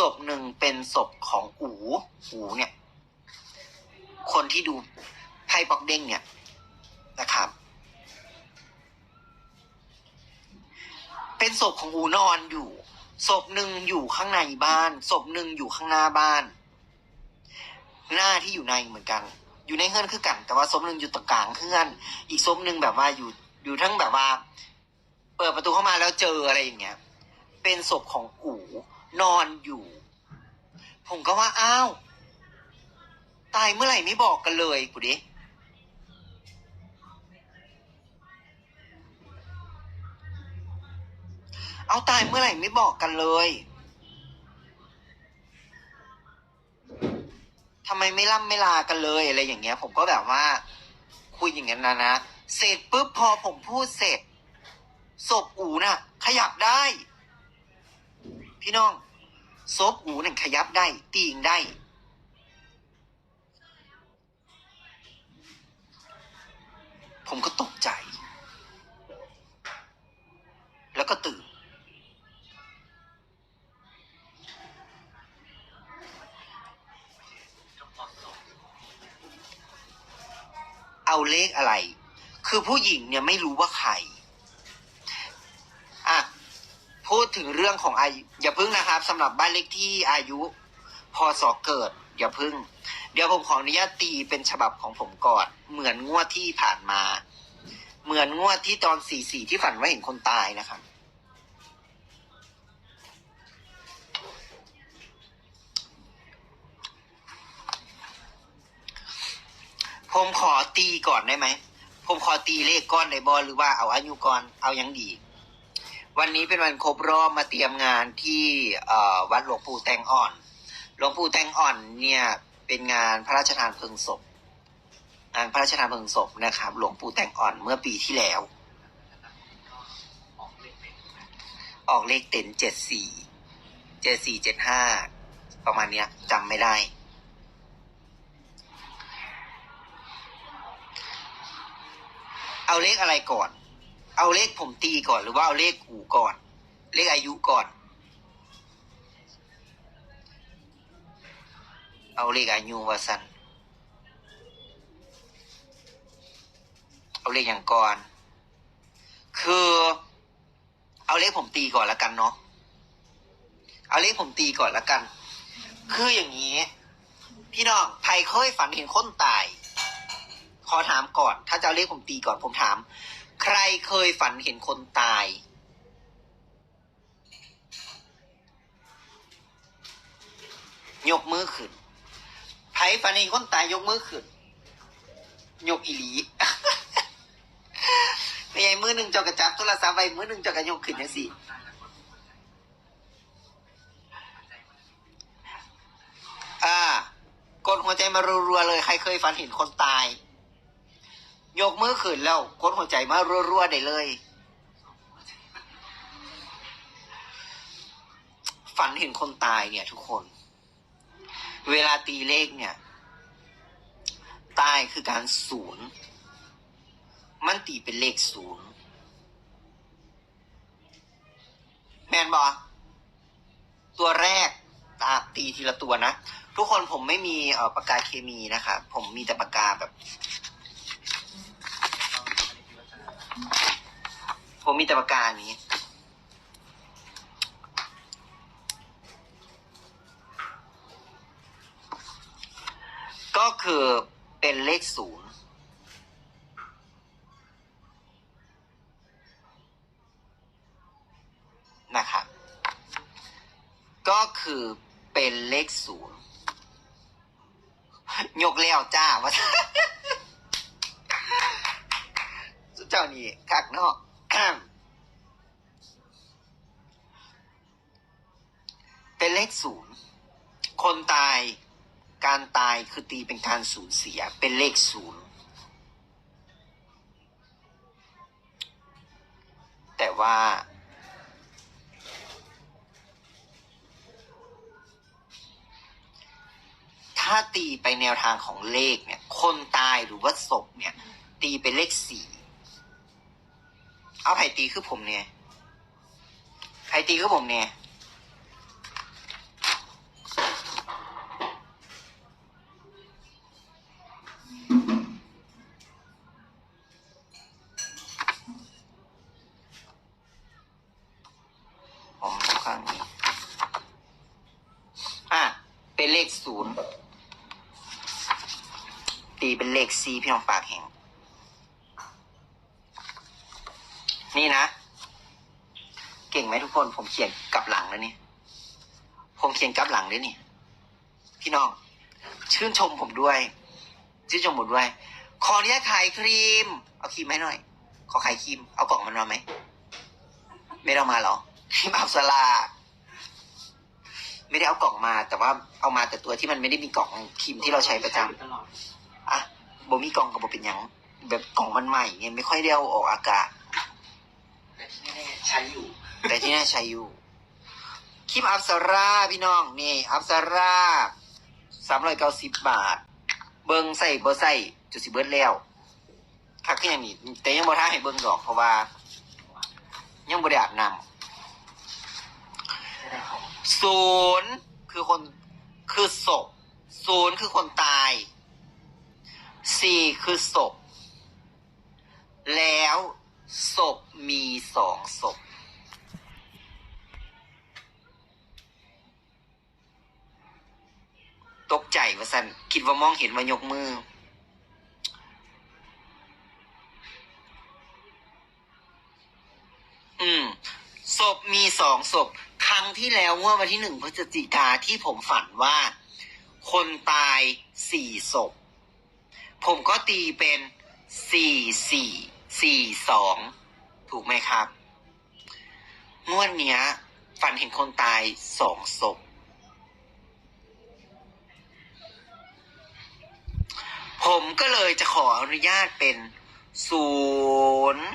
ศพหนึ่งเป็นศพของอูอูเนี่ย คนที่ดูไพ่ปอกเด้งเนี่ยนะครับ เป็นศพของอูนอนอยู่ศพหนึ่งอยู่ข้างในบ้านศพหนึ่งอยู่ข้างหน้าบ้าน หน้าที่อยู่ในเหมือนกัน อยู่ในเฮือนคือกัน แต่ว่าศพหนึ่งอยู่ตรงกลางเฮือน อีกศพหนึ่งแบบว่าอยู่อยู่ทั้งแบบว่า เปิดประตูเข้ามาแล้วเจออะไรอย่างเงี้ย เป็นศพของอู นอนอยู่ ผมก็ว่าอ้าว ตายเมื่อไหร่ไม่บอกกันเลยกูดิเอาตายเมื่อไหร่ไม่บอกกันเลยทำไมไม่ล่ำไม่ลากันเลยอะไรอย่างเงี้ย ผมก็แบบว่า คุยอย่างนั้นนะนะเสร็จปุ๊บพอผมพูดเสร็จศพอูน่ะ ขยับได้ พี่น้อง ศพอูน่ะขยับได้ ตีงได้ ผมก็ตกใจ แล้วก็ตื่น เอาเลขอะไร คือผู้หญิงเนี่ยไม่รู้ว่าใคร อะ พูด ถึงเรื่องของอายุอย่าพึ่งนะครับสำหรับบ้านเลขที่อายุพศเกิด อย่าพึ่ง เดี๋ยวผมขออนุญาตตีเป็นฉบับของผมก่อน เหมือนงวดที่ผ่านมา เหมือนงวดที่ตอนสี่สี่ที่ฝันว่าเห็นคนตายนะครับผมขอตีก่อนได้ไหม ผมขอตีเลขก้อนในบอลหรือว่าเอาอายุก่อน เอายังดี วันนี้เป็นวันครบรอบมาเตรียมงานที่วัดหลวงปู่แตงอ่อน หลวงปู่แตงอ่อนเนี่ยเป็นงานพระราชทานเพลิงศพ งานพระราชทานเพลิงศพนะครับ หลวงปู่แตงอ่อนเมื่อปีที่แล้ว ออกเลขเต็นเจ็ดสี่เจ็ดสี่เจ็ดห้าประมาณเนี้ยจำไม่ได้เอาเลขอะไรก่อน เอาเลขผมตีก่อนหรือว่าเอาเลขอูก่อน เลขอายุก่อน เอาเลขอายุวาสันเอาเลขอย่างก่อน คือ เอาเลขผมตีก่อนล้วกันเนาะเอาเลขผมตีก่อนล้วกัน คืออย่างนี้ พี่น้องใครเคยฝันเห็นคนตาย ขอถามก่อน ถ้าจะเอาเลขผมตีก่อนผมถาม ใครเคยฝันเห็นคนตาย ยกมือขึ้นไผฝันเห็นคนตายยกมือขึ้น ยกอีหลีไม่ใช่มือหนึ่งเจอกระจับโทรศัพท์ไว้มือหนึ่งเจอกระยกขึ้นยังสิอ่ากดหัวใจมารัวๆเลย ใครเคยฝันเห็นคนตาย ยกมือขึ้นแล้วกดหัวใจมารัวๆได้เลย ฝันเห็นคนตายเนี่ย ทุกคน เวลาตีเลขเนี่ย ตายคือการศูนย์มันตีเป็นเลขศูนย์แมนบอตัวแรกตาตีทีละตัวนะ ทุกคนผมไม่มีอ่อปากกาเคมีนะครับผมมีแต่ปากกาแบบ ผมมีแต่ปากกานี้ ก็คือเป็นเลขศูนย์นะครับ ก็คือเป็นเลขศูนย์ยกแล้วจ้าว่าเจ้านี่คักเนาะ เป็นเลขศูนย์คนตายการตายคือตีเป็นการสูญเสีย เป็นเลขศูนย์แต่ว่า ถ้าตีไปแนวทางของเลขเนี่ย คนตายหรือว่าศพเนี่ย ตีเป็นเลขสี่ เอาไผ่ตีคือผมเนี่ยไผ่ตีคือผมเนี่ยผมทุกครั้งนี้อะ เป็นเลขศูนย์ตีเป็นเลขซีพี่น้องปากแห่ง นี่นะ เก่งไหมทุกคน ผมเขียนกลับหลังแล้วนี่ ผมเขียนกลับหลังด้วยนี่ พี่น้อง ชื่นชมผมด้วย ชื่นชมผมด้วย ขออนุญาตขายครีม เอาครีมให้หน่อย ขอขายครีม เอากล่องมันมาไหม ไม่ได้เอามาเหรอ ครีมอับสลาไม่ได้เอากล่องมา แต่ว่าเอามาแต่ตัวที่มันไม่ได้มีกล่องครีมที่เราใช้ประจำตลอดอะบ่มีกล่องกับบ่เป็นหยังแบบกล่องมันใหม่เงี้ยไม่ค่อยได้เอาออกอากาศแต่ที่แน่ๆ ใช้อยู่ แต่ที่น่าใช้อยู่ครีมอัปสราพี่น้องนี่ อัปสราสามร้อยเก้าสิบบาท เบิงใส่เบ่ใส่จุดสิเบิดแล้วคักขึ้นอย่างนี้แต่ยังบ่ท้าให้เบิงดอกเพราะว่า ยังบ่ได้อาบน้ไม่ได้ของำศูนย์คือคนคือศพศูนย์คือคนตายสี่คือศพแล้ว ศพมีสองศพ ตกใจว่าสันคิดว่ามองเห็นว่ายกมือ อืมศพมีสองศพ ครั้งที่แล้วเมื่อวันที่หนึ่งพฤศจิกาที่ผมฝันว่า คนตายสี่ศพ ผมก็ตีเป็นสี่สี่ สี่สองถูกไหมครับ งวดเนี้ย ฝันเห็นคนตายสองศพผมก็เลยจะขออนุญาตเป็นศูนย์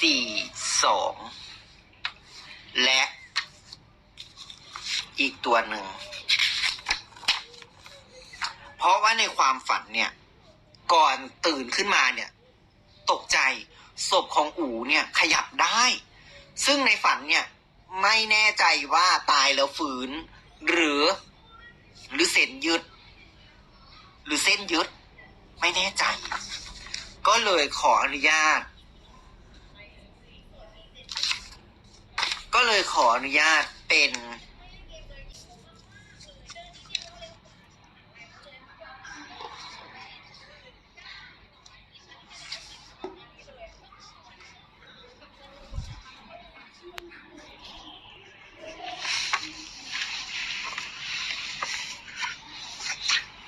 สี่สองและอีกตัวหนึ่ง เพราะว่าในความฝันเนี่ย ก่อนตื่นขึ้นมาเนี่ย ตกใจศพของอูเนี่ยขยับได้ ซึ่งในฝันเนี่ยไม่แน่ใจว่าตายแล้วฟื้นหรือ หรือเส้นยึด หรือเส้นยึด ไม่แน่ใจ ก็เลยขออนุญาต ก็เลยขออนุญาตเป็น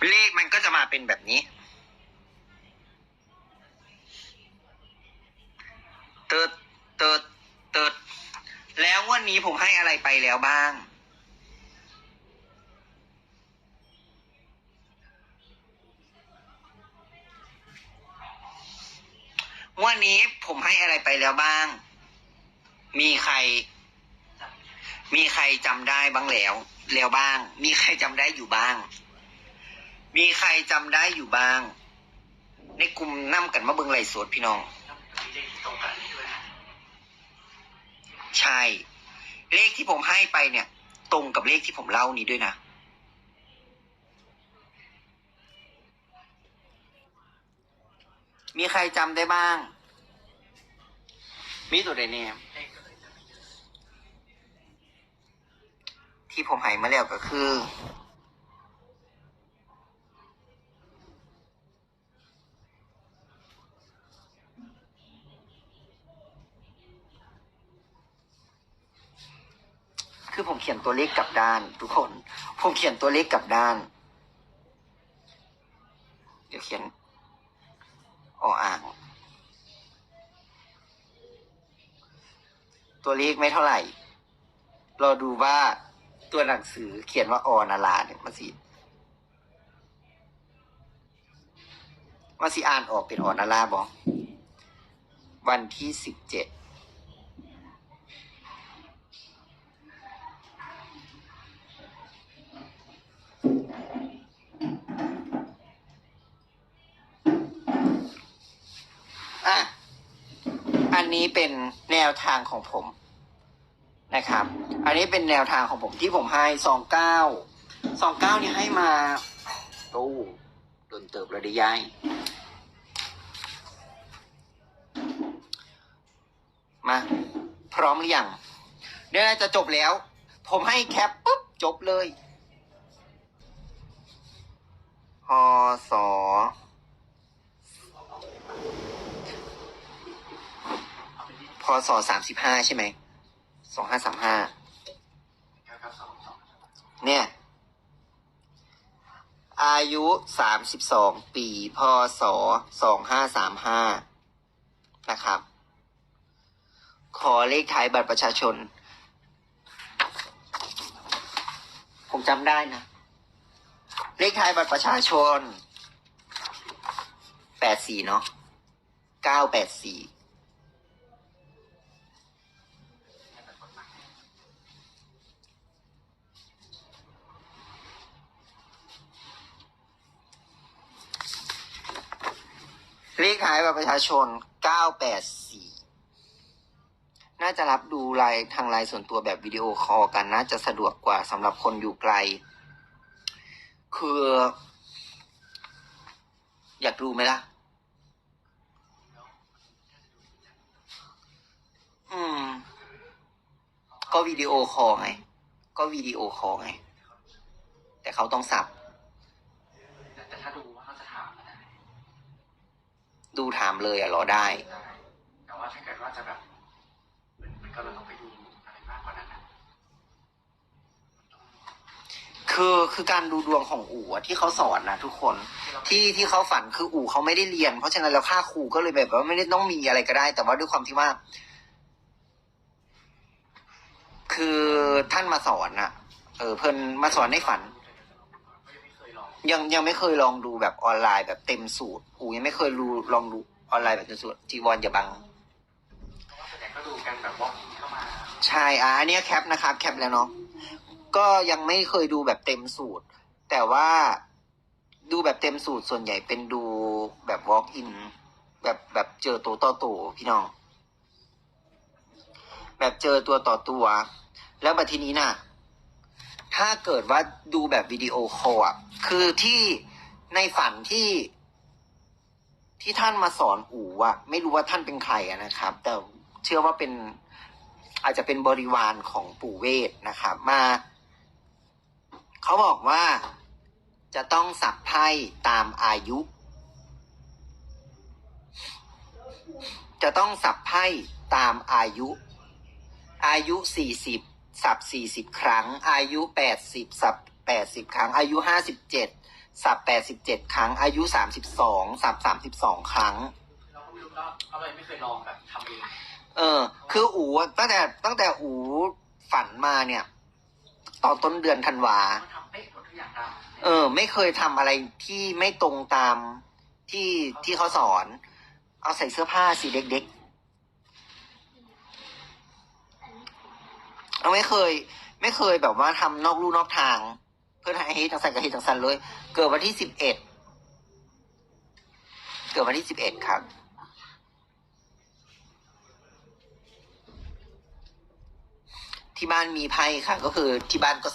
เลขมันก็จะมาเป็นแบบนี้ เติดเติดเติดแล้ววันนี้ผมให้อะไรไปแล้วบ้าง วันนี้ผมให้อะไรไปแล้วบ้าง มีใคร มีใครจำได้บ้างแล้ว แล้วบ้าง มีใครจำได้อยู่บ้าง มีใครจำได้อยู่บ้าง ในกลุ่มนั่กันมาเบิงไหลฟ์สดพี่น้อง ใช่ เลขที่ผมให้ไปเนี่ย ตรงกับเลขที่ผมเล่านี้ด้วยนะ มีใครจำได้บ้าง มีตัวใดเนี่ย ที่ผมให้มาแล้วก็คือ คือผมเขียนตัวเลขกลับด้าน ทุกคน ผมเขียนตัวเลขกลับด้าน เดี๋ยวเขียนออ่าง ตัวเลขไม่เท่าไหร่ รอดูว่าตัวหนังสือเขียนว่าออนาลาเนี่ยมันสิว่าสิอ่านออกเป็นออนาลาบอวันที่สิบเจ็ด อะอันนี้เป็นแนวทางของผมนะครับ อันนี้เป็นแนวทางของผมที่ผมให้สองเก้าสองเก้านี่ให้มาโอ้โดนเติบเลยด้ย้ายมา พร้อมหรือยังเดี๋ยวจะจบแล้ว ผมให้แคปปุ๊บจบเลยพศ พศสามสิบห้าใช่ไหมสองห้าสามห้าเนี่ยอายุสามสิบสองปีพศสองห้าสามห้านะครับ ขอเลขท้ายบัตรประชาชน ผมจำได้นะ เลขท้ายบัตรประชาชนแปดสี่เนาะเก้าแปดสี่ เลขท้ายบัตรประชาชน 984 น่าจะรับดูไลน์ทางไลน์ส่วนตัวแบบวิดีโอคอลกันน่าจะสะดวกกว่าสำหรับคนอยู่ไกล คือ อยากดูไหมล่ะ อืม ก็วิดีโอคอลไง ก็วิดีโอคอลไง แต่เขาต้องสับ แต่แต่ถ้าดูว่าเขาจะถามก็ได้ ดูถามเลยอะรอได้ได้ แต่ว่าถ้าเกิดว่าจะแบบมันมันก็เราต้องไปดูอะไรมากกว่านั้นนะคือคือการดูดวงของอู่อะที่เขาสอนนะทุกคนที่ที่เขาฝันคืออู่เขาไม่ได้เรียน เพราะฉะนั้นแล้วค่าครูก็เลยแบบว่าไม่ได้ต้องมีอะไรก็ได้ แต่ว่าด้วยความที่ว่า คือท่านมาสอนอะเออเพิ่นมาสอนในฝันก็ ยังไม่เคยลองยังยังไม่เคยลองดูแบบออนไลน์แบบเต็มสูตรอู่ยังไม่เคยรู้ลองดูออนไลน์แบบเต็มสูตรจีวรอย่าบังเพราะว่าส่วนใหญ่ก็ดูกันแบบวอล์กอินเข้ามาใช่อะอันเนี้ยแคปนะครับแคปแล้วเนาะก็ยังไม่เคยดูแบบเต็มสูตร แต่ว่าดูแบบเต็มสูตรส่วนใหญ่เป็นดูแบบ walk in แบบแบบเจอตัวต่อตัวพี่น้อง แบบเจอตัวต่อตัว แล้วบัดทีนี้น่ะ ถ้าเกิดว่าดูแบบวิดีโอคอลอะ คือที่ในฝันที่ ที่ท่านมาสอนอู๋อะไม่รู้ว่าท่านเป็นใครนะครับ แต่เชื่อว่าเป็นอาจจะเป็นบริวารของปู่เวทนะครับ มา เขาบอกว่าจะต้องสับไพ่ตามอายุ จะต้องสับไพ่ตามอายุ อายุสี่สิบสับสี่สิบครั้ง อายุแปดสิบสับ แปดสิบครั้ง อายุห้าสิบเจ็ดสับแปดสิบเจ็ดครั้ง อายุสามสิบสองสับสามสิบสองครั้ง เราก็ไม่รู้เราเราเลยไม่เคยลองแบบทำเองเออ คืออูตั้งแต่ตั้งแต่อูฝันมาเนี่ย ตอนต้นเดือนธันวา มันทำเป๊ะหมดทุกอย่างได้เออ ไม่เคยทำอะไรที่ไม่ตรงตามที่ที่เขาสอน เอาใส่เสื้อผ้าสีเด็กๆเอาไม่เคย ไม่เคยแบบว่าทำนอกลู่นอกทาง เพื่อให้เฮจังสันกับเฮจังสันเลย เกิดวันที่สิบเอ็ดเกิดวันที่สิบเอ็ดครับที่บ้านมีไพ่ค่ะ ก็คือที่บ้านก็